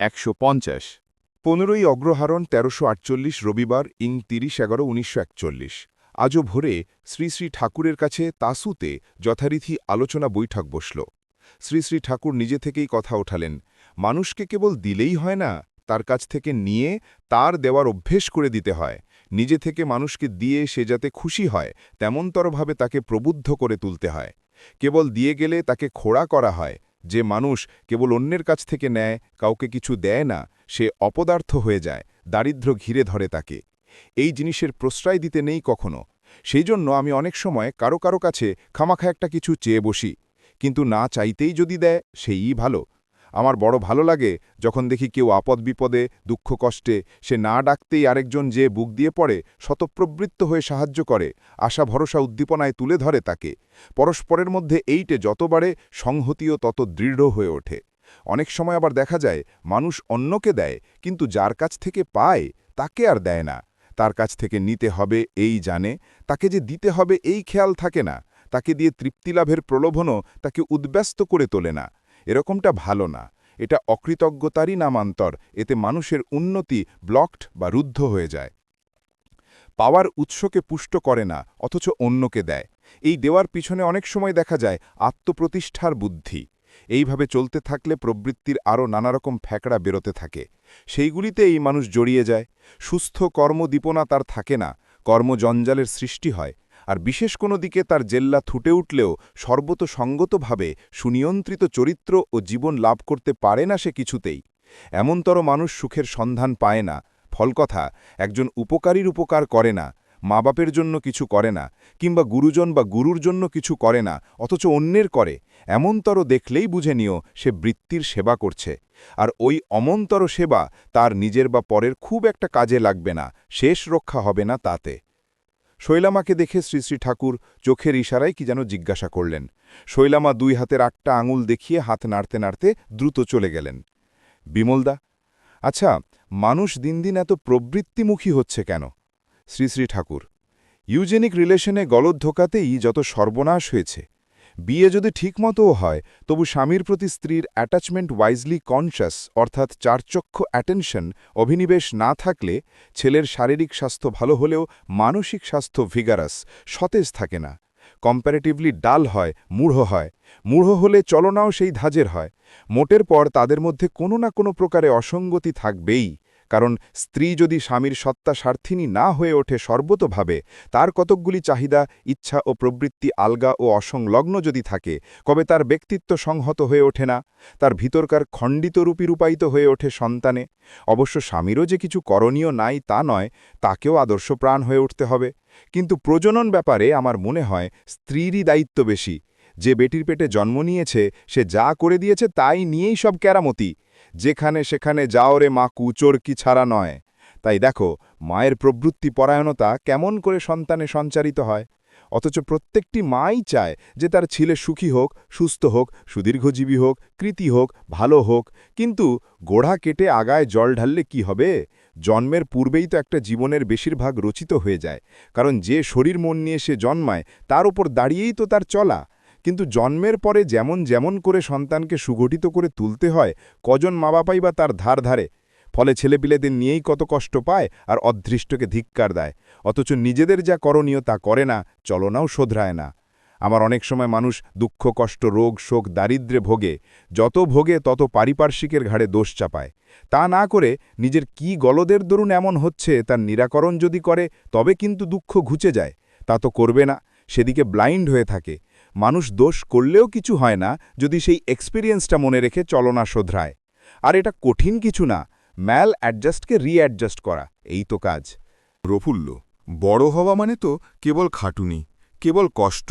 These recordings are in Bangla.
একশো পঞ্চাশ। পনেরোই অগ্রহারণ তেরোশো আটচল্লিশ রবিবার ইং তিরিশ এগারো উনিশশো একচল্লিশ। আজও ভোরে শ্রী শ্রী ঠাকুরের কাছে তাসুতে যথারীতি আলোচনা বৈঠক বসল। শ্রী শ্রী ঠাকুর নিজে থেকেই কথা ওঠালেন। মানুষকে কেবল দিলেই হয় না, তার কাছ থেকে নিয়ে তার দেওয়ার অভ্যেস করে দিতে হয়। নিজে থেকে মানুষকে দিয়ে সে যাতে খুশি হয়, তেমনতরভাবে তাকে প্রবুদ্ধ করে তুলতে হয়। কেবল দিয়ে গেলে তাকে খোড়া করা হয় যে মানুষ কেবল অন্যের কাছ থেকে নেয়, কাউকে কিছু দেয় না, সে অপদার্থ হয়ে যায় দারিদ্র ঘিরে ধরে তাকে। এই জিনিসের প্রশ্রয় দিতে নেই কখনো। সেই জন্য আমি অনেক সময় কারও কারও কাছে খামাখা একটা কিছু চেয়ে বসি, কিন্তু না চাইতেই যদি দেয় সেই ভালো। আমার বড় ভালো লাগে যখন দেখি কেউ আপদ বিপদে, দুঃখ কষ্টে, সে না ডাকতেই আরেকজন যে বুক দিয়ে পড়ে শতপ্রবৃত্ত হয়ে সাহায্য করে, আশা ভরসা উদ্দীপনায় তুলে ধরে তাকে। পরস্পরের মধ্যে এইটে যতবারে সংহতিও তত দৃঢ় হয়ে ওঠে। অনেক সময় আবার দেখা যায়, মানুষ অন্যকে দেয়, কিন্তু যার কাছ থেকে পায়, তাকে আর দেয় না। তার কাছ থেকে নিতে হবে এই জানে, তাকে যে দিতে হবে এই খেয়াল থাকে না। তাকে দিয়ে তৃপ্তিলাভের প্রলোভনও তাকে উদ্ব্যস্ত করে তোলে না। এরকমটা ভালো না। এটা অকৃতজ্ঞতারই নামান্তর। এতে মানুষের উন্নতি ব্লকড বা রুদ্ধ হয়ে যায়। পাওয়ার উৎসকে পুষ্ট করে না, অথচ অন্যকে দেয়। এই দেওয়ার পিছনে অনেক সময় দেখা যায় আত্মপ্রতিষ্ঠার বুদ্ধি। এইভাবে চলতে থাকলে প্রবৃত্তির আরও নানারকম ফ্যাকড়া বেরোতে থাকে। সেইগুলিতে এই মানুষ জড়িয়ে যায়। সুস্থ কর্মদীপনা তার থাকে না। কর্মজঞ্জালের সৃষ্টি হয়। আর বিশেষ কোনো দিকে তার জেল্লা থুটে উঠলেও সর্বতসঙ্গতভাবে সুনিয়ন্ত্রিত চরিত্র ও জীবন লাভ করতে পারে না সে কিছুতেই। এমনতর মানুষ সুখের সন্ধান পায় না। ফলকথা একজন উপকারীর উপকার করে না মা বাপের জন্য কিছু করে না, কিংবা গুরুজন বা গুরুর জন্য কিছু করে না, অথচ অন্যের করে, এমনতর দেখলেই বুঝে নিও সে বৃত্তির সেবা করছে। আর ওই অমন্তর সেবা তার নিজের বা পরের খুব একটা কাজে লাগবে না, শেষ রক্ষা হবে না তাতে। শৈলামাকে দেখে শ্রী শ্রী ঠাকুর চোখের ইশারায় কি যেন জিজ্ঞাসা করলেন। শৈলামা দুই হাতের আটটা আঙুল দেখিয়ে হাত নাড়তে নাড়তে দ্রুত চলে গেলেন। বিমলদা আচ্ছা মানুষ দিন দিন এত প্রবৃত্তিমুখী হচ্ছে কেন? শ্রী শ্রী ঠাকুর, ইউজেনিক রিলেশনে গলদ ঢোকাতেই যত সর্বনাশ হয়েছে। বিয়ে যদি ঠিকমতোও হয়, তবু স্বামীর প্রতি স্ত্রীর অ্যাটাচমেন্ট ওয়াইজলি কনশাস অর্থাৎ চারচক্ষ অ্যাটেনশন অভিনিবেশ না থাকলে ছেলের শারীরিক স্বাস্থ্য ভালো হলেও মানসিক স্বাস্থ্য ভিগারাস সতেজ থাকে না। কম্প্যারেটিভলি ডাল হয়, মূঢ় হয়। মূঢ় হলে চলনাও সেই ধাজের হয়। মোটের পর তাদের মধ্যে কোনো না কোনো প্রকারে অসঙ্গতি থাকবেই। কারণ স্ত্রী যদি স্বামীর সত্তা স্বার্থিনী না হয়ে ওঠে সর্বতভাবে, তার কতকগুলি চাহিদা, ইচ্ছা ও প্রবৃত্তি আলগা ও অসংলগ্ন যদি থাকে, কবে তার ব্যক্তিত্ব সংহত হয়ে ওঠে না? তার ভিতরকার খণ্ডিত রূপী রূপায়িত হয়ে ওঠে সন্তানে। অবশ্য স্বামীরও যে কিছু করণীয় নাই তা নয়, তাকেও আদর্শ প্রাণ হয়ে উঠতে হবে। কিন্তু প্রজনন ব্যাপারে আমার মনে হয় স্ত্রীরই দায়িত্ব বেশি। যে বেটির পেটে জন্ম নিয়েছে, সে যা করে দিয়েছে তাই নিয়েই সব কেরামতি। যেখানে সেখানে যাও রে মা কুচোর কি ছাড়া নয়। তাই দেখো, মায়ের প্রবৃত্তি পরায়ণতা কেমন করে সন্তানে সঞ্চারিত হয়। অথচ প্রত্যেকটি মাই চায় যে তার ছেলে সুখী হোক, সুস্থ হোক, সুদীর্ঘজীবী হোক, কৃতি হোক, ভালো হোক। কিন্তু গোড়া কেটে আগায় জল ঢাললে কি হবে? জন্মের পূর্বেই তো একটা জীবনের বেশিরভাগ রচিত হয়ে যায়। কারণ যে শরীর মন নিয়ে সে জন্মায়, তার ওপর দাঁড়িয়েই তো তার চলা। কিন্তু জন্মের পরে যেমন যেমন করে সন্তানকে সুগঠিত করে তুলতে হয়, কজন মা বাপাই বা তার ধার ধারে। ফলে ছেলেপিলেদের নিয়েই কত কষ্ট পায় আর অদৃষ্টকে ধিক্কার দেয়। অথচ নিজেদের যা করণীয় তা করে না, চলনাও শোধরায় না। আমার অনেক সময় মানুষ দুঃখ, কষ্ট, রোগ, শোক দারিদ্রে ভোগে। যত ভোগে তত পারিপার্শ্বিকের ঘাড়ে দোষ চাপায়। তা না করে নিজের কি গলদের দরুন এমন হচ্ছে, তার নিরাকরণ যদি করে, তবে কিন্তু দুঃখ ঘুচে যায়। তা তো করবে না, সেদিকে ব্লাইন্ড হয়ে থাকে। মানুষ দোষ করলেও কিছু হয় না যদি সেই এক্সপিরিয়েন্সটা মনে রেখে চলনা শোধরায়। আর এটা কঠিন কিছু না, ম্যাল অ্যাডজাস্টকে রিঅ্যাডজাস্ট করা, এই তো কাজ। প্রফুল্ল, বড় হওয়া মানে তো কেবল খাটুনি, কেবল কষ্ট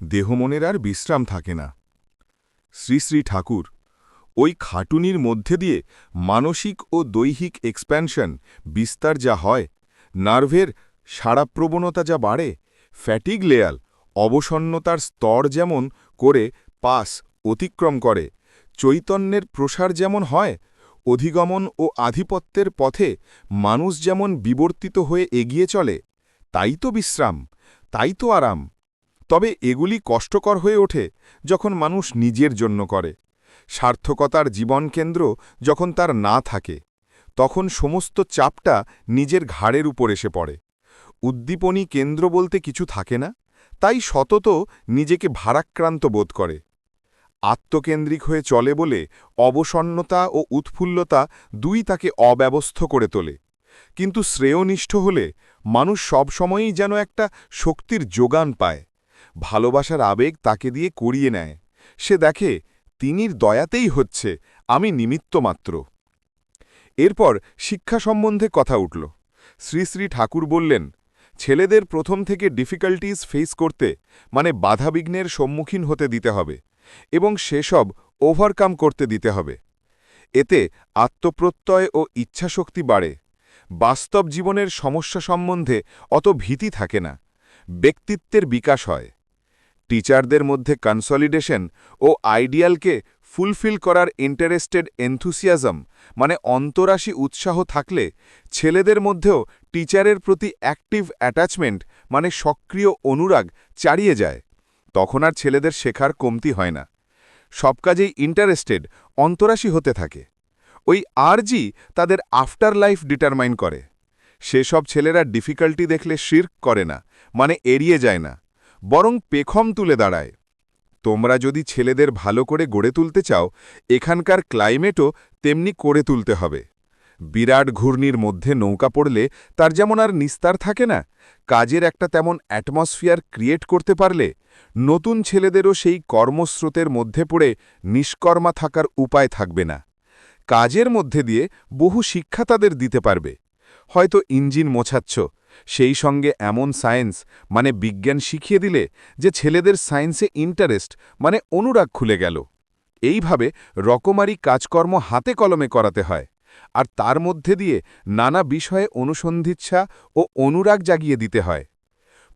দেহমনের আর বিশ্রাম থাকে না। শ্রী শ্রী ঠাকুর, ওই খাটুনির মধ্যে দিয়ে মানসিক ও দৈহিক এক্সপ্যানশন বিস্তার যা হয়, নার্ভের সাড়াপ্রবণতা যা বাড়ে ফ্যাটিগ লেয়াল অবসন্নতার স্তর যেমন করে পাস অতিক্রম করে, চৈতন্যের প্রসার যেমন হয়, অধিগমন ও আধিপত্যের পথে মানুষ যেমন বিবর্তিত হয়ে এগিয়ে চলে, তাই তো বিশ্রাম, তাই তো আরাম। তবে এগুলি কষ্টকর হয়ে ওঠে যখন মানুষ নিজের জন্য করে। সার্থকতার জীবনকেন্দ্র যখন তার না থাকে, তখন সমস্ত চাপটা নিজের ঘাড়ের উপর এসে পড়ে। উদ্দীপনী কেন্দ্র বলতে কিছু থাকে না? তাই সতত নিজেকে ভারাক্রান্ত বোধ করে। আত্মকেন্দ্রিক হয়ে চলে বলে অবসন্নতা ও উৎফুল্লতা দুই তাকে অব্যবস্থ করে তোলে। কিন্তু শ্রেয়নিষ্ঠ হলে মানুষ সবসময়ই যেন একটা শক্তির যোগান পায়। ভালোবাসার আবেগ তাকে দিয়ে করিয়ে নেয়। সে দেখে, তিনির দয়াতেই হচ্ছে, আমি নিমিত্ত মাত্র। এরপর শিক্ষা সম্বন্ধে কথা উঠল। শ্রী শ্রী ঠাকুর বললেন ছেলেদের প্রথম থেকে ডিফিকাল্টিজ ফেস করতে মানে বাধাবিঘ্নের সম্মুখীন হতে দিতে হবে এবং সেসব ওভারকাম করতে দিতে হবে। এতে আত্মপ্রত্যয় ও ইচ্ছাশক্তি বাড়ে। বাস্তব জীবনের সমস্যা সম্বন্ধে অত ভীতি থাকে না। ব্যক্তিত্বের বিকাশ হয়। টিচারদের মধ্যে কনসলিডেশন ও আইডিয়ালকে ফুলফিল করার ইন্টারেস্টেড এনথুসিয়াজম মানে অন্তরাশী উৎসাহ থাকলে, ছেলেদের মধ্যেও টিচারের প্রতি অ্যাক্টিভ অ্যাটাচমেন্ট মানে সক্রিয় অনুরাগ চারিয়ে যায়। তখন আর ছেলেদের শেখার কমতি হয় না। সব কাজেই ইন্টারেস্টেড অন্তরাশী হতে থাকে। ওই আরজি তাদের আফটার লাইফ ডিটারমাইন করে। সেসব ছেলেরা ডিফিকাল্টি দেখলে শির্ক করে না মানে এড়িয়ে যায় না, বরং পেখম তুলে দাঁড়ায়। তোমরা যদি ছেলেদের ভালো করে গড়ে তুলতে চাও, এখানকার ক্লাইমেটও তেমনি করে তুলতে হবে। বিরাট ঘূর্ণির মধ্যে নৌকা পড়লে তার যেমন আর নিস্তার থাকে না, কাজের একটা তেমন অ্যাটমসফিয়ার ক্রিয়েট করতে পারলে নতুন ছেলেদেরও সেই কর্মস্রোতের মধ্যে পড়ে নিষ্কর্মা থাকার উপায় থাকবে না। কাজের মধ্যে দিয়ে বহু শিক্ষা তাদের দিতে পারবে। হয়তো ইঞ্জিন মোছাচ্ছ সেই সঙ্গে এমন সায়েন্স মানে বিজ্ঞান শিখিয়ে দিলে যে ছেলেদের সায়েন্সে ইন্টারেস্ট মানে অনুরাগ খুলে গেল। এইভাবে রকমারি কাজকর্ম হাতে কলমে করাতে হয়। আর তার মধ্যে দিয়ে নানা বিষয়ে অনুসন্ধিচ্ছা ও অনুরাগ জাগিয়ে দিতে হয়।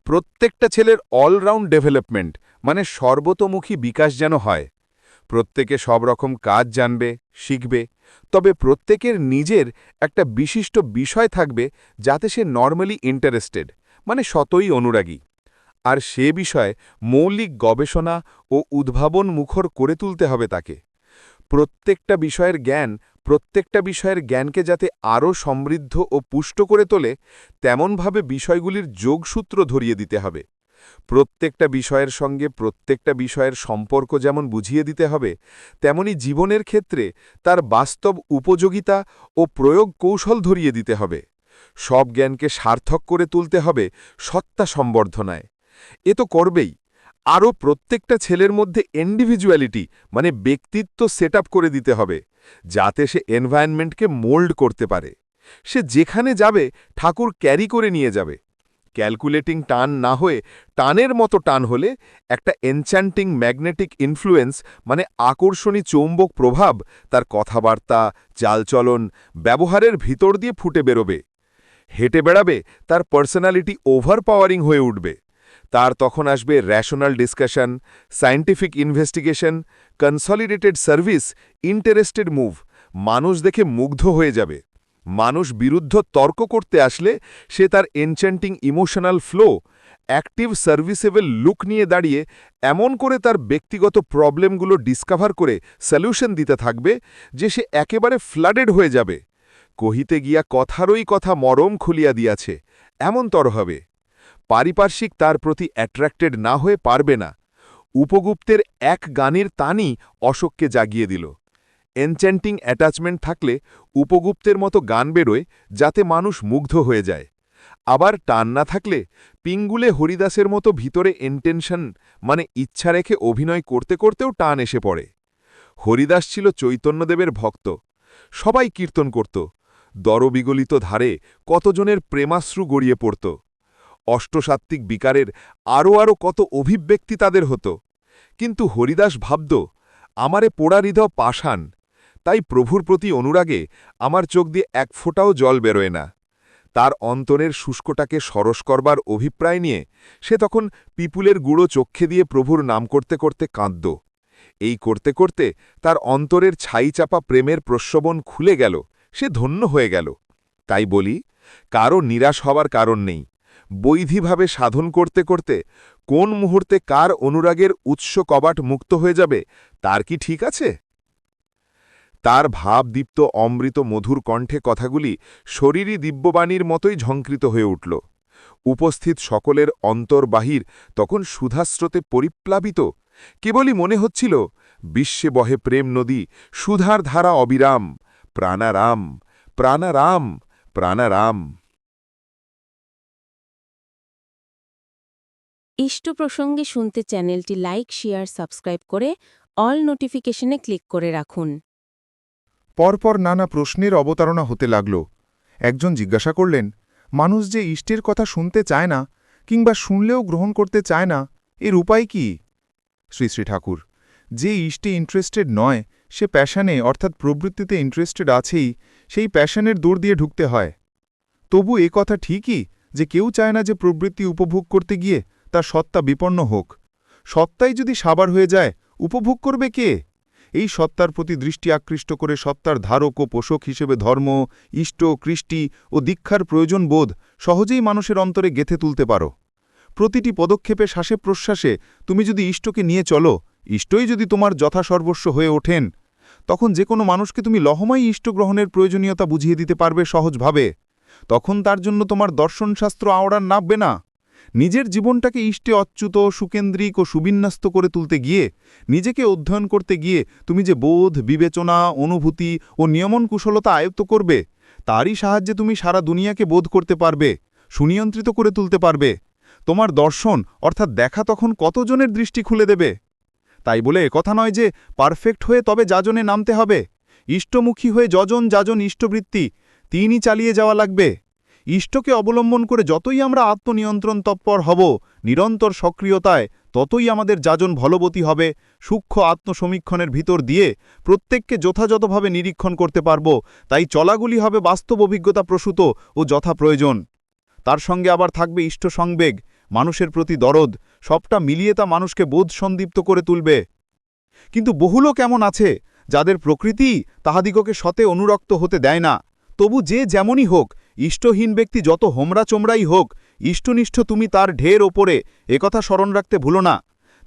প্রত্যেকটা ছেলের অলরাউন্ড ডেভেলপমেন্ট মানে সর্বতোমুখী বিকাশ যেন হয়। প্রত্যেকে সব রকম কাজ জানবে, শিখবে তবে প্রত্যেকের নিজের একটা বিশিষ্ট বিষয় থাকবে যাতে সে নর্মালি ইন্টারেস্টেড মানে শতই অনুরাগী। আর সে বিষয়ে মৌলিক গবেষণা ও উদ্ভাবন মুখর করে তুলতে হবে তাকে। প্রত্যেকটা বিষয়ের জ্ঞান, প্রত্যেকটা বিষয়ের জ্ঞানকে যাতে আরও সমৃদ্ধ ও পুষ্ট করে তোলে, তেমনভাবে বিষয়গুলির যোগসূত্র ধরিয়ে দিতে হবে। প্রত্যেকটা বিষয়ের সঙ্গে প্রত্যেকটা বিষয়ের সম্পর্ক যেমন বুঝিয়ে দিতে হবে, তেমনি জীবনের ক্ষেত্রে তার বাস্তব উপযোগিতা ও প্রয়োগ কৌশল ধরিয়ে দিতে হবে। সব জ্ঞানকে সার্থক করে তুলতে হবে সত্তা সম্বর্ধনায়। এ তো করবেই। আরও প্রত্যেকটা ছেলের মধ্যে ইন্ডিভিজুয়ালিটি মানে ব্যক্তিত্ব সেট করে দিতে হবে, যাতে সে এনভায়রনমেন্টকে মোল্ড করতে পারে। সে যেখানে যাবে, ঠাকুর ক্যারি করে নিয়ে যাবে। ক্যালকুলেটিং টান না হয়ে টানের মতো টান হলে একটা এনচ্যান্টিং ম্যাগনেটিক ইনফ্লুয়েন্স মানে আকর্ষণী চৌম্বক প্রভাব তার কথাবার্তা, চালচলন, ব্যবহারের ভিতর দিয়ে ফুটে বেরোবে। হেঁটে বেড়াবে, তার পার্সোনালিটি ওভার পাওয়ারিং হয়ে উঠবে। তার তখন আসবে rational discussion scientific investigation consolidated service interested move মানুষ দেখে মুগ্ধ হয়ে যাবে। মানুষ বিরুদ্ধ তর্ক করতে আসলে সে তার enchanting emotional flow active serviceable look নিয়ে দাঁড়িয়ে এমন করে তার ব্যক্তিগত প্রবলেমগুলো ডিসকভার করে সলিউশন দিতে থাকবে যে সে একেবারে ফ্লাডেড হয়ে যাবে। কহিতে গিয়া কথারই কথা মরম খুলিয়া দিয়াছে, এমন তর হবে। পারিপার্শ্বিক তার প্রতি অ্যাট্রাক্টেড না হয়ে পারবে না। উপগুপ্তের এক গানের তানই অশোককে জাগিয়ে দিল। এনচ্যান্টিং অ্যাটাচমেন্ট থাকলে উপগুপ্তের মতো গান বেরোয় যাতে মানুষ মুগ্ধ হয়ে যায়। আবার টান না থাকলে পিঙ্গুলে হরিদাসের মতো ভিতরে ইন্টেনশন মানে ইচ্ছা রেখে অভিনয় করতে করতেও টান এসে পড়ে। হরিদাস ছিল চৈতন্যদেবের ভক্ত। সবাই কীর্তন করত। দরবিগলিত ধারে কতজনের প্রেমাশ্রু গড়িয়ে পড়ত। অষ্টসাত্ত্বিক বিকারের আরও আরও কত অভিব্যক্তি তাদের হতো। কিন্তু হরিদাস ভাবত, আমারে পোড়া হৃদয় পাষাণ তাই প্রভুর প্রতি অনুরাগে আমার চোখ দিয়ে এক ফোঁটাও জল বেরোয় না। তার অন্তরের শুষ্কটাকে সরস করবার অভিপ্রায় নিয়ে সে তখন পিপুলের গুঁড়ো চক্ষে দিয়ে প্রভুর নাম করতে করতে কাঁদত এই করতে করতে তার অন্তরের ছাইচাপা প্রেমের প্রস্রবণ খুলে গেল, সে ধন্য হয়ে গেল। তাই বলি কারও নিরাশ হবার কারণ নেই। বৈধিভাবে সাধন করতে করতে কোন মুহূর্তে কার অনুরাগের উৎস কবাট মুক্ত হয়ে যাবে, তার কি ঠিক আছে? তার ভাবদীপ্ত অমৃত মধুর কণ্ঠে কথাগুলি শরীরী দিব্যবাণীর মতোই ঝঙ্কৃত হয়ে উঠল। উপস্থিত সকলের অন্তর্বাহির তখন সুধাস্রোতে পরিপ্লাবিত। কেবলই মনে হচ্ছিল, বিশ্বে বহে প্রেম নদী, সুধার ধারা অবিরাম, প্রাণারাম প্রাণারাম প্রাণারাম। ইষ্ট প্রসঙ্গে শুনতে চ্যানেলটি লাইক, শেয়ার, সাবস্ক্রাইব করে অল নোটিফিকেশনে ক্লিক করে রাখুন। পরপর নানা প্রশ্নের অবতারণা হতে লাগল। একজন জিজ্ঞাসা করলেন, মানুষ যে ইষ্টের কথা শুনতে চায় না, কিংবা শুনলেও গ্রহণ করতে চায় না, এর উপায় কি? শ্রী শ্রী ঠাকুর, যে ইষ্টে ইন্টারেস্টেড নয়, সে প্যাশনে, অর্থাৎ প্রবৃত্তিতে ইন্টারেস্টেড আছেই, সেই প্যাশনের দূর দিয়ে ঢুকতে হয়। তবু এ কথা ঠিকই যে কেউ চায় না যে প্রবৃত্তি উপভোগ করতে গিয়ে তার সত্তা বিপন্ন হোক। সত্তাই যদি সাবার হয়ে যায়, উপভোগ করবে কে? এই সত্তার প্রতি দৃষ্টি আকৃষ্ট করে সত্তার ধারক ও পোষক হিসেবে ধর্ম, ইষ্ট, কৃষ্টি ও দীক্ষার প্রয়োজন বোধ সহজেই মানুষের অন্তরে গেথে তুলতে পারো। প্রতিটি পদক্ষেপে শ্বাসে প্রশ্বাসে তুমি যদি ইষ্টকে নিয়ে চলো, ইষ্টই যদি তোমার যথাসর্বস্ব হয়ে ওঠেন, তখন যে কোনো মানুষকে তুমি লহমাই ইষ্ট গ্রহণের প্রয়োজনীয়তা বুঝিয়ে দিতে পারবে সহজভাবে। তখন তার জন্য তোমার দর্শনশাস্ত্র আওড়ার নাববে না। নিজের জীবনটাকে ইষ্টে অচ্যুত, সুকেন্দ্রিক ও সুবিন্যস্ত করে তুলতে গিয়ে, নিজেকে অধ্যয়ন করতে গিয়ে তুমি যে বোধ, বিবেচনা, অনুভূতি ও নিয়মন কুশলতা আয়ত্ত করবে, তারই সাহায্যে তুমি সারা দুনিয়াকে বোধ করতে পারবে, সুনিয়ন্ত্রিত করে তুলতে পারবে। তোমার দর্শন, অর্থাৎ দেখা তখন কতজনের দৃষ্টি খুলে দেবে? তাই বলে কথা নয় যে পারফেক্ট হয়ে তবে যাজনে নামতে হবে। ইষ্টমুখী হয়ে যজন যাজন ইষ্টবৃত্তি, তিনই চালিয়ে যাওয়া লাগবে। ইষ্টকে অবলম্বন করে যতই আমরা আত্মনিয়ন্ত্রণ তৎপর হব, নিরন্তর সক্রিয়তায় ততই আমাদের যাজন ভলবতী হবে, সূক্ষ্ম আত্মসমীক্ষণের ভিতর দিয়ে প্রত্যেককে যথাযথভাবে নিরীক্ষণ করতে পারব, তাই চলাগুলি হবে বাস্তব অভিজ্ঞতা প্রসূত ও যথা প্রয়োজন। তার সঙ্গে আবার থাকবে ইষ্ট সংবেগ, মানুষের প্রতি দরদ, সবটা মিলিয়ে তা মানুষকে বোধ সন্দীপ্ত করে তুলবে। কিন্তু বহুলো কেমন আছে, যাদের প্রকৃতি তাহাদিগকে সতে অনুরক্ত হতে দেয় না, তবু যে যেমনই হোক ইষ্টহীন ব্যক্তি যত হোমরা চোমরাই হোক, ইষ্টনিষ্ঠ তুমি তার ঢের ওপরে একথা স্মরণ রাখতে ভুলো না।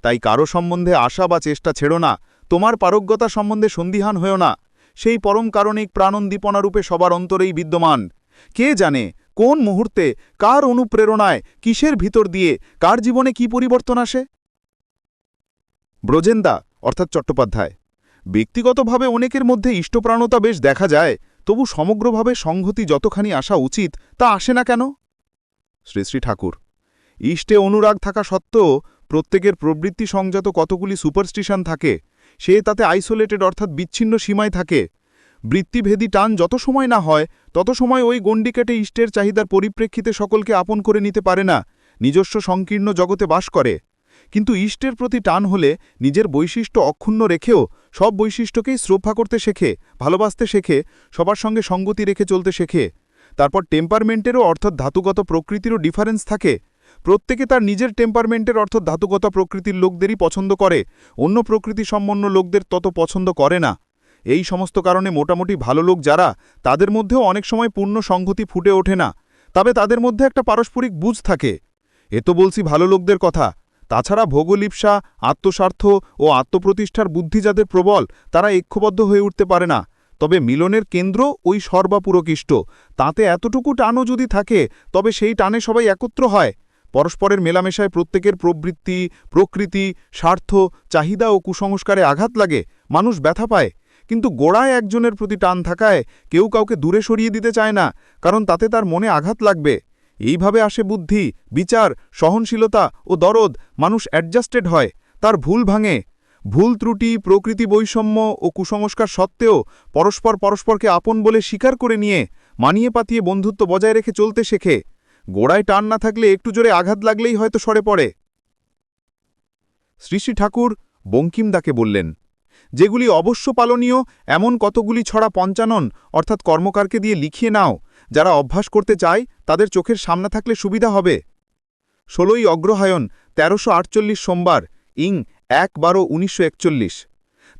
তাই কারও সম্বন্ধে আশা বা চেষ্টা ছেড়ো না, তোমার পারজ্ঞতা সম্বন্ধে সন্দিহান হয়েও না। সেই পরম কারণিক প্রাণন্দীপনারূপে সবার অন্তরেই বিদ্যমান। কে জানে, কোন মুহূর্তে, কার অনুপ্রেরণায়, কিসের ভিতর দিয়ে, কার জীবনে কি পরিবর্তন আসে? ব্রজেন্দা, অর্থাৎ চট্টোপাধ্যায়। ব্যক্তিগতভাবে অনেকের মধ্যে ইষ্টপ্রাণতা বেশ দেখা যায় তবু সমগ্রভাবে সংহতি যতখানি আসা উচিত, তা আসে না কেন? শ্রী শ্রী ঠাকুর, ইষ্টে অনুরাগ থাকা সত্ত্বেও প্রত্যেকের প্রবৃত্তি সংযত কতগুলি সুপারস্টিশন থাকে, সে তাতে আইসোলেটেড অর্থাৎ বিচ্ছিন্ন সীমায় থাকে। বৃত্তিভেদী টান যত সময় না হয়, তত সময় ওই গণ্ডি কেটে ইষ্টের চাহিদার পরিপ্রেক্ষিতে সকলকে আপন করে নিতে পারে না, নিজস্ব সংকীর্ণ জগতে বাস করে। কিন্তু ইষ্টের প্রতি টান হলে নিজের বৈশিষ্ট্য অক্ষুণ্ণ রেখেও সব বৈশিষ্ট্যকেই শ্রদ্ধা করতে শেখে, ভালোবাসতে শেখে, সবার সঙ্গে সঙ্গতি রেখে চলতে শেখে। তারপর টেম্পারমেন্টেরও অর্থাৎ ধাতুগত প্রকৃতিরও ডিফারেন্স থাকে। প্রত্যেকে তার নিজের টেম্পারমেন্টের অর্থ ধাতুগত প্রকৃতির লোকদেরই পছন্দ করে, অন্য প্রকৃতি সম্পন্ন লোকদের তত পছন্দ করে না। এই সমস্ত কারণে মোটামুটি ভালো লোক যারা, তাদের মধ্যেও অনেক সময় পূর্ণ সংহতি ফুটে ওঠে না। তবে তাদের মধ্যে একটা পারস্পরিক বুঝ থাকে। এ তো বলছি ভালো লোকদের কথা। তাছাড়া ভোগলিপসা আত্মস্বার্থ ও আত্মপ্রতিষ্ঠার বুদ্ধি যাদের প্রবল, তারা ঐক্যবদ্ধ হয়ে উঠতে পারে না। তবে মিলনের কেন্দ্র ওই সর্বাপুরকিষ্ট। তাতে এতটুকু টানও যদি থাকে, তবে সেই টানে সবাই একত্র হয়। পরস্পরের মেলামেশায় প্রত্যেকের প্রবৃত্তি, প্রকৃতি, স্বার্থ, চাহিদা ও কুসংস্কারে আঘাত লাগে, মানুষ ব্যথা পায়। কিন্তু গোড়ায় একজনের প্রতি টান থাকায় কেউ কাউকে দূরে সরিয়ে দিতে চায় না, কারণ তাতে তার মনে আঘাত লাগবে। এইভাবে আসে বুদ্ধি, বিচার, সহনশীলতা ও দরদ, মানুষ অ্যাডজাস্টেড হয়, তার ভুল ভাঙে। ভুল ত্রুটি, প্রকৃতি বৈষম্য ও কুসংস্কার সত্ত্বেও পরস্পর পরস্পরকে আপন বলে স্বীকার করে নিয়ে মানিয়ে পাতিয়ে বন্ধুত্ব বজায় রেখে চলতে শেখে। গোড়ায় টান না থাকলে একটু জোরে আঘাত লাগলেই হয়তো সরে পড়ে। শ্রী ঠাকুর বঙ্কিমদাকে বললেন, যেগুলি অবশ্য পালনীয়, এমন কতগুলি ছড়া পঞ্চানন, অর্থাৎ কর্মকারকে দিয়ে লিখিয়ে নাও। যারা অভ্যাস করতে চায়, তাদের চোখের সামনে থাকলে সুবিধা হবে। ষোলোই অগ্রহায়ণ, তেরোশো আটচল্লিশ সোমবার, ইং এক বারো উনিশশো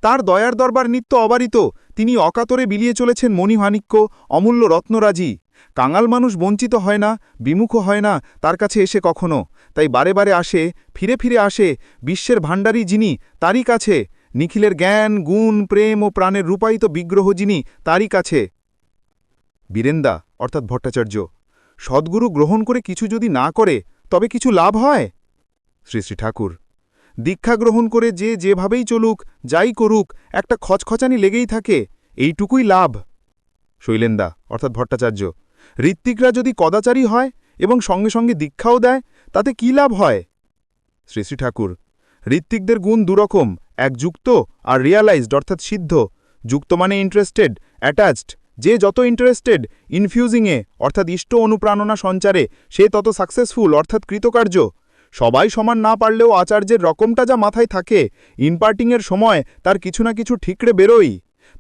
তার দয়ার দরবার নিত্য অবারিত, তিনি অকাতরে বিলিয়ে চলেছেন মণিমাণিক্য অমূল্য রত্নরাজি। কাঙাল মানুষ বঞ্চিত হয় না, বিমুখ হয় না, তার কাছে এসে কখনো। তাই বারে বারে আসে, ফিরে ফিরে আসে, বিশ্বের ভাণ্ডারী যিনি, তারই কাছে। নিখিলের জ্ঞান, গুণ, প্রেম ও প্রাণের রূপায়িত বিগ্রহ যিনি, তারই কাছে। বীরেন্দা, অর্থাৎ ভট্টাচার্য, সদ্গুরু গ্রহণ করে কিছু যদি না করে, তবে কিছু লাভ হয়? শ্রী শ্রী ঠাকুর, দীক্ষা গ্রহণ করে যে যেভাবেই চলুক, যাই করুক, একটা খচখচানি লেগেই থাকে, এইটুকুই লাভ। শৈলেন্দা, অর্থাৎ ভট্টাচার্য, ঋত্বিকরা যদি কদাচারী হয় এবং সঙ্গে সঙ্গে দীক্ষাও দেয়, তাতে কি লাভ হয়? শ্রী শ্রী ঠাকুর, ঋত্বিকদের গুণ দুরকম এক যুক্ত আর রিয়ালাইজড অর্থাৎ সিদ্ধ, যুক্ত মানে ইন্টারেস্টেড অ্যাটাচড যে যত ইন্টারেস্টেড ইনফিউজিংয়ে অর্থাৎ ইষ্ট অনুপ্রাণনা সঞ্চারে, সে তত সাকসেসফুল অর্থাৎ কৃতকার্য। সবাই সমান না পারলেও আচার্যের রকমটা যা মাথায় থাকে ইনপার্টিংয়ের সময় তার কিছু না কিছু ঠিকরে বেরোই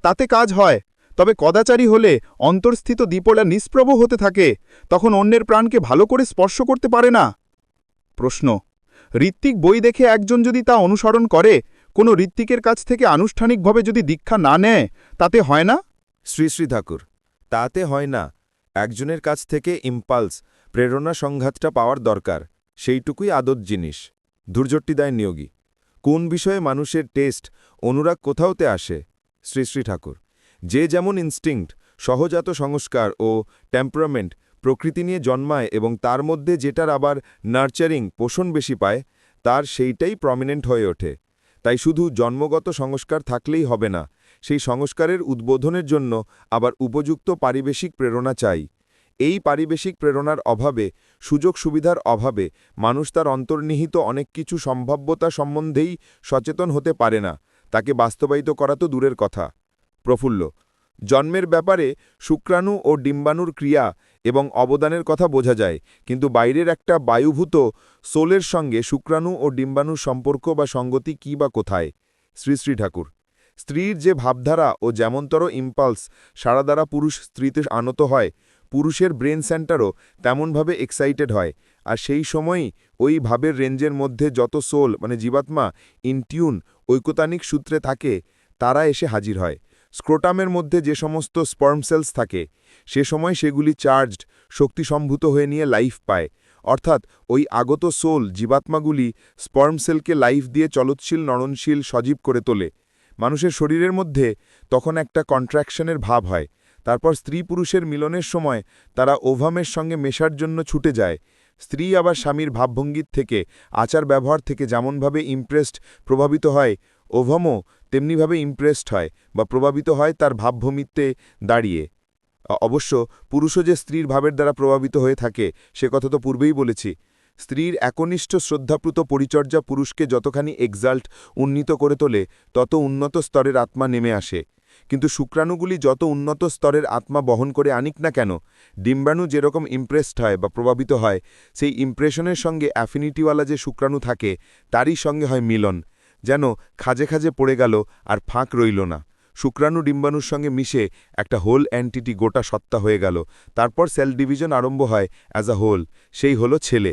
তাতে কাজ হয়। তবে কদাচারী হলে অন্তর্স্থিত দ্বীপলা নিষ্প্রভ হতে থাকে, তখন অন্যের প্রাণকে ভালো করে স্পর্শ করতে পারে না। প্রশ্ন, ঋত্বিক বই দেখে একজন যদি তা অনুসরণ করে, কোনো ঋত্বিকের কাছ থেকে আনুষ্ঠানিকভাবে যদি দীক্ষা না নেয়, তাতে হয় না? শ্রী শ্রী ঠাকুর, তাতে হয় না, একজনের কাছ থেকে ইম্পালস, প্রেরণা সংঘাতটা পাওয়ার দরকার, সেইটুকুই আদত জিনিস। দুর্জট্টি দেয় নিয়োগী। কোন বিষয়ে মানুষের টেস্ট, অনুরাগ কোথাওতে আসে? শ্রী শ্রী ঠাকুর, যে যেমন ইনস্টিংক্ট সহজাত সংস্কার ও টেম্পারামেন্ট প্রকৃতি নিয়ে জন্মায় এবং তার মধ্যে যেটার আবার নার্চারিং পোষণ বেশি পায়, তার সেইটাই প্রমিনেন্ট হয়ে ওঠে। তাই শুধু জন্মগত সংস্কার থাকলেই হবে না সেই সংস্কারের উদ্বোধনের জন্য আবার উপযুক্ত পারিবেশিক প্রেরণা চাই। এই পারিবেশিক প্রেরণার অভাবে, সুযোগ সুবিধার অভাবে মানুষ তার অন্তর্নিহিত অনেক কিছু সম্ভাব্যতা সম্বন্ধেই সচেতন হতে পারে না। তাকে বাস্তবায়িত করা তো দূরের কথা। প্রফুল্ল, জন্মের ব্যাপারে শুক্রাণু ও ডিম্বাণুর ক্রিয়া এবং অবদানের কথা বোঝা যায়, কিন্তু বাইরের একটা বায়ুভূত সোলের সঙ্গে শুক্রাণু ও ডিম্বাণুর সম্পর্ক বা সঙ্গতি কি বা কোথায়? শ্রী শ্রী ঠাকুর স্ত্রীর যে ভাবধারা ও যেমনতর ইম্পালস সারা দ্বারা পুরুষ স্ত্রীতে আনত হয়, পুরুষের ব্রেন সেন্টারও তেমনভাবে এক্সাইটেড হয়। আর সেই সময়ই ওই ভাবের রেঞ্জের মধ্যে যত সোল মানে জীবাত্মা ইনটিউন ঐকতানিক সূত্রে থাকে, তারা এসে হাজির হয়। স্ক্রোটামের মধ্যে যে সমস্ত স্পার্ম সেলস থাকে, সে সময় সেগুলি চার্জড শক্তিসম্ভূত হয়ে নিয়ে লাইফ পায়। অর্থাৎ ওই আগত সোল জীবাত্মাগুলি স্পার্ম সেলকে লাইফ দিয়ে চলৎশীল, নরনশীল, সজীব করে তোলে। মানুষের শরীরের মধ্যে তখন একটা কন্ট্রাকশনের ভাব হয়। তারপর স্ত্রী পুরুষের মিলনের সময় তারা ওভামের সঙ্গে মেশার জন্য ছুটে যায়। স্ত্রী আবার স্বামীর ভাবভঙ্গির থেকে, আচার ব্যবহার থেকে যেমনভাবে ইমপ্রেসড প্রভাবিত হয়, ওভামও তেমনিভাবে ইমপ্রেসড হয় বা প্রভাবিত হয় তার ভাবভূমিতে দাঁড়িয়ে। অবশ্য পুরুষও যে স্ত্রীর ভাবের দ্বারা প্রভাবিত হয়ে থাকে, সে কথা তো পূর্বেই বলেছি। স্ত্রীর একনিষ্ঠ শ্রদ্ধাপ্লুত পরিচর্যা পুরুষকে যতখানি এক্সাল্ট, উন্নীত করে তোলে, তত উন্নত স্তরের আত্মা নেমে আসে। কিন্তু শুক্রাণুগুলি যত উন্নত স্তরের আত্মা বহন করে আনিক না কেন, ডিম্বাণু যেরকম ইমপ্রেসড হয় বা প্রভাবিত হয়, সেই ইমপ্রেশনের সঙ্গে অ্যাফিনিটিওয়ালা যে শুক্রাণু থাকে, তারই সঙ্গে হয় মিলন। যেন খাজে খাজে পড়ে গেল আর ফাঁক রইল না। শুক্রাণু ডিম্বাণুর সঙ্গে মিশে একটা হোল অ্যান্টিটি গোটা সত্তা হয়ে গেল। তারপর সেল ডিভিশন আরম্ভ হয় অ্যাজ আ হোল সেই হলো ছেলে।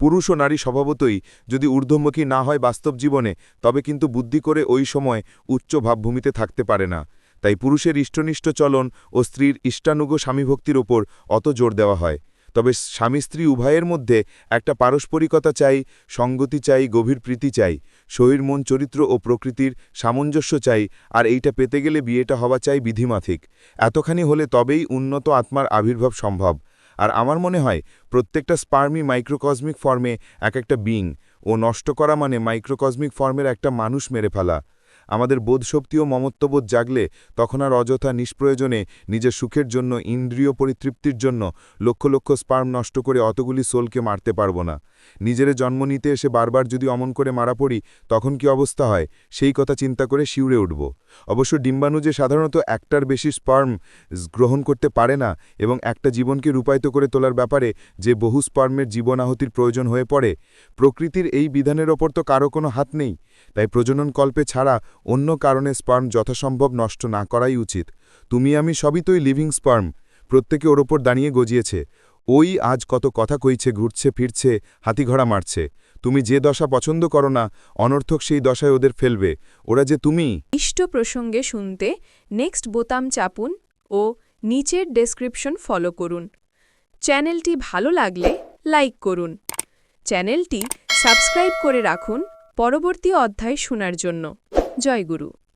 পুরুষ ও নারী স্বভাবতই যদি ঊর্ধ্বমুখী না হয় বাস্তব জীবনে, তবে কিন্তু বুদ্ধি করে ওই সময় উচ্চ ভাবভূমিতে থাকতে পারে না। তাই পুরুষের ইষ্টনিষ্ট চলন ও স্ত্রীর ইষ্টানুগ স্বামীভক্তির ওপর অত জোর দেওয়া হয়। তবে স্বামী স্ত্রী উভয়ের মধ্যে একটা পারস্পরিকতা চাই, সঙ্গতি চাই, গভীর প্রীতি চাই শরীর মন চরিত্র ও প্রকৃতির সামঞ্জস্য চাই, আর এইটা পেতে গেলে বিয়েটা হওয়া চাই বিধিমাথিক। এতখানি হলে তবেই উন্নত আত্মার আবির্ভাব সম্ভব। আর আমার মনে হয় প্রত্যেকটা স্পার্মি মাইক্রোকসমিক ফর্মে এক একটা বিং ও নষ্ট করা মানে মাইক্রোকসমিক ফর্মের একটা মানুষ মেরে ফেলা। আমাদের বোধশক্তি ও মমত্ববোধ জাগলে তখন আর অযথা নিষ্প্রয়োজনে নিজের সুখের জন্য, ইন্দ্রিয় পরিতৃপ্তির জন্য লক্ষ লক্ষ স্পার্ম নষ্ট করে অতগুলি সোলকে মারতে পারব না। নিজেরে জন্ম নিতে এসে বারবার যদি অমন করে মারা পড়ি, তখন কি অবস্থা হয়? সেই কথা চিন্তা করে শিউরে উঠব। অবশ্য ডিম্বাণু যে সাধারণত একটার বেশি স্পার্ম গ্রহণ করতে পারে না এবং একটা জীবনকে রূপায়িত করে তোলার ব্যাপারে যে বহু স্পার্মের জীবনাহতির প্রয়োজন হয়ে পড়ে, প্রকৃতির এই বিধানের ওপর তো কারও কোনো হাত নেই। তাই প্রজনন কল্পে ছাড়া অন্য কারণে স্পার্ম যথাসম্ভব নষ্ট না করাই উচিত। তুমি আমি সবই তোই লিভিং স্পার্ম, প্রত্যেকে ওর ওপর দাঁড়িয়ে গজিয়েছে। ওই আজ কত কথা কইছে, ঘুরছে, ফিরছে, হাতিঘোড়া মারছে। তুমি যে দশা পছন্দ করো না, অনর্থক সেই দশায় ওদের ফেলবে। ওরা যে তুমি। ইষ্ট প্রসঙ্গে শুনতে নেক্সট বোতাম চাপুন ও নিচের ডেসক্রিপশন ফলো করুন। চ্যানেলটি ভালো লাগলে লাইক করুন। চ্যানেলটি সাবস্ক্রাইব করে রাখুন পরবর্তী অধ্যায় শোনার জন্য। জয় গুরু